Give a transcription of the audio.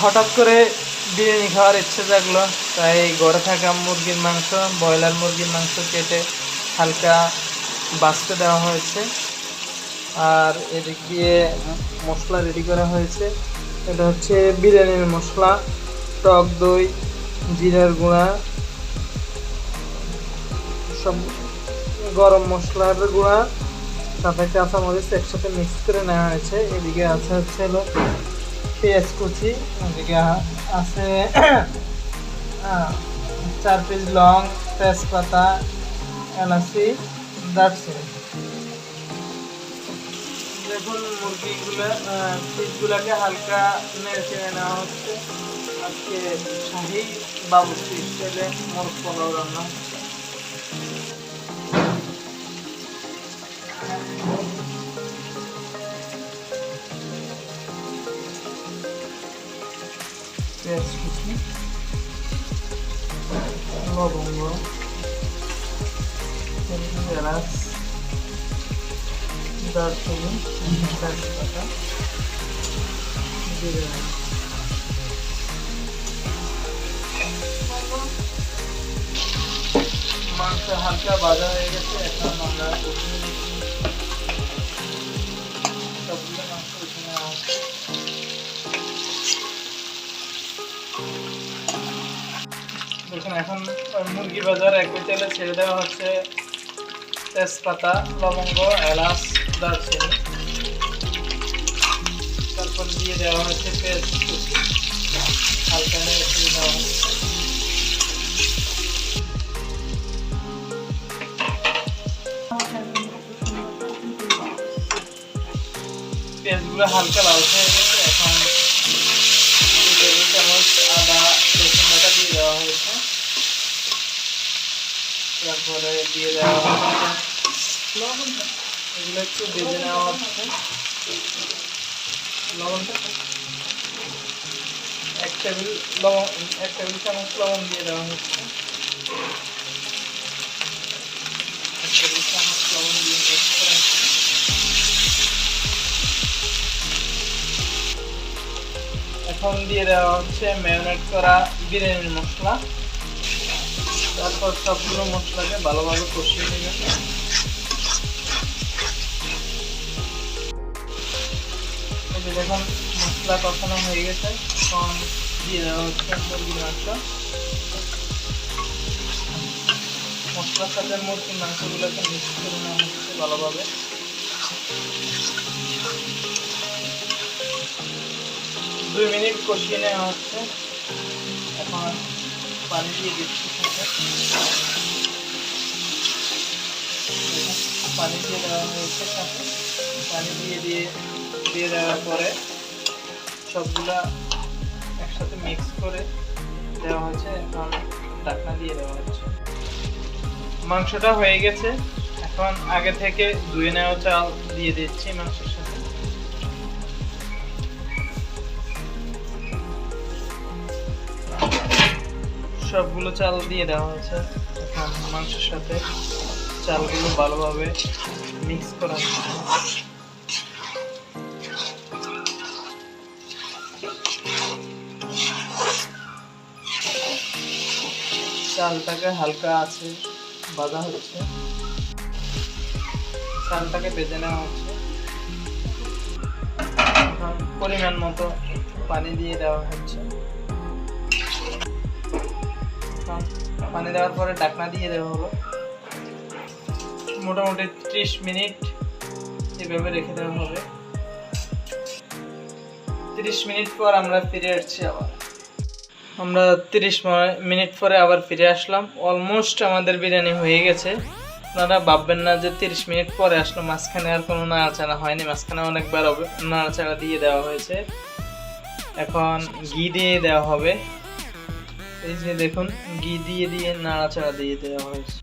হঠাৎ করে বিরিয়ানি খাওয়ার ইচ্ছে জাগলো। তাই ঘরে থাকা মুরগির মাংস, ব্রয়লার মুরগির মাংস কেটে হালকা বাছতে দেওয়া হয়েছে। আর এদিক দিয়ে মশলা রেডি করা হয়েছে। এটা হচ্ছে বিরিয়ানির মশলা, টক দই, জিরার গুঁড়া, সব গরম মশলার গুঁড়া, সাথে কাঁচামরিচ একসাথে মিক্স করে নেওয়া হয়েছে। এদিকে আছে হচ্ছে পেঁয়াজ কুচি, এদিকে আ- আছে চার পিস লং তেজপাতা, এলাচি, দারচিনি। দেখুন, মুরগিগুলো পিসগুলোকে হালকা নেড়ে নেওয়া হচ্ছে। আজকে শাহি বাবুসি স্টাইলে মোরগ পোলাও রান্না। পেঁয়াজ কুচি লবঙ্গ এলাচ দারচিনি তেজপাতা জিরে মাংস হালকা ভাজা হয়ে গেছে এখন আমরা উঠিয়ে নিচ্ছি দেখুন এখন মুরগি বাজার এক তেলে ছেড়ে দেওয়া হচ্ছে তেজপাতা, লবঙ্গ, এলাচ, দারচিনি। তারপর দিয়ে দেওয়া হচ্ছে পেঁয়াজ কুচি। হালকা দেওয়া পেঁয়াজগুলো হালকা লাল হয়ে তারপরে দিয়ে দেওয়া লবণটা এগুলো একটু ভেজে নেওয়া হচ্ছে লবণটা এক টেবিল লবণ, এক দিয়ে দেওয়া হচ্ছে। এক টেবিল দিয়ে এখন দিয়ে দেওয়া হচ্ছে ম্যারিনেট করা বিরিয়ানির মশলা। তারপর সবগুলো মশলাকে ভালোভাবে কষিয়ে নেবেন এই যে দেখুন, মশলা কষানো হয়ে গেছে। এখন দিয়ে দেওয়া হচ্ছে মুরগির মাংস মশলার সাথে মুরগির মাংসগুলোকে মিক্স করে নেওয়া হচ্ছে ভালোভাবে। দুই মিনিট কষিয়ে নেওয়া হচ্ছে। এখন পানি দিয়ে দিচ্ছি। পানি দিয়ে দেওয়া হয়েছে সাথে পানি দিয়ে দিয়ে দিয়ে দেওয়ার পরে সবগুলা একসাথে মিক্স করে দেওয়া হয়েছে। এখন ঢাকনা দিয়ে দেওয়া হচ্ছে। মাংসটা হয়ে গেছে। এখন আগে থেকে ধুয়ে নেওয়া চাল দিয়ে দিচ্ছি মাংসের সবগুলো চাল দিয়ে দেওয়া হয়েছে। এখন মাংসের সাথে চালগুলো ভালোভাবে মিক্স করা হচ্ছে চালটাকে হালকা আছে বাঁধা হচ্ছে। চালটাকে বেজে নেওয়া হচ্ছে। পরিমাণ মতো পানি দিয়ে দেওয়া হচ্ছে। পানি দেওয়ার পরে ঢাকনা দিয়ে দেওয়া হলো। মোটামুটি ত্রিশ মিনিট এভাবে রেখে দেওয়া হবে। তিরিশ মিনিট পর আমরা ফিরে আসছি আবার। আমরা তিরিশ মিনিট পরে আবার ফিরে আসলাম। অলমোস্ট আমাদের বিরিয়ানি হয়ে গেছে। আপনারা ভাববেন না যে তিরিশ মিনিট পরে আসলো, মাঝখানে আর কোনো নাড়াচাড়া হয়নি। মাঝখানে অনেকবার নাড়াচাড়া দিয়ে দেওয়া হয়েছে। এখন ঘি দিয়ে দেওয়া হবে। এই যে দেখুন ঘি দিয়ে দিয়ে নাড়াচাড়া দিয়ে দেওয়া হয়েছে।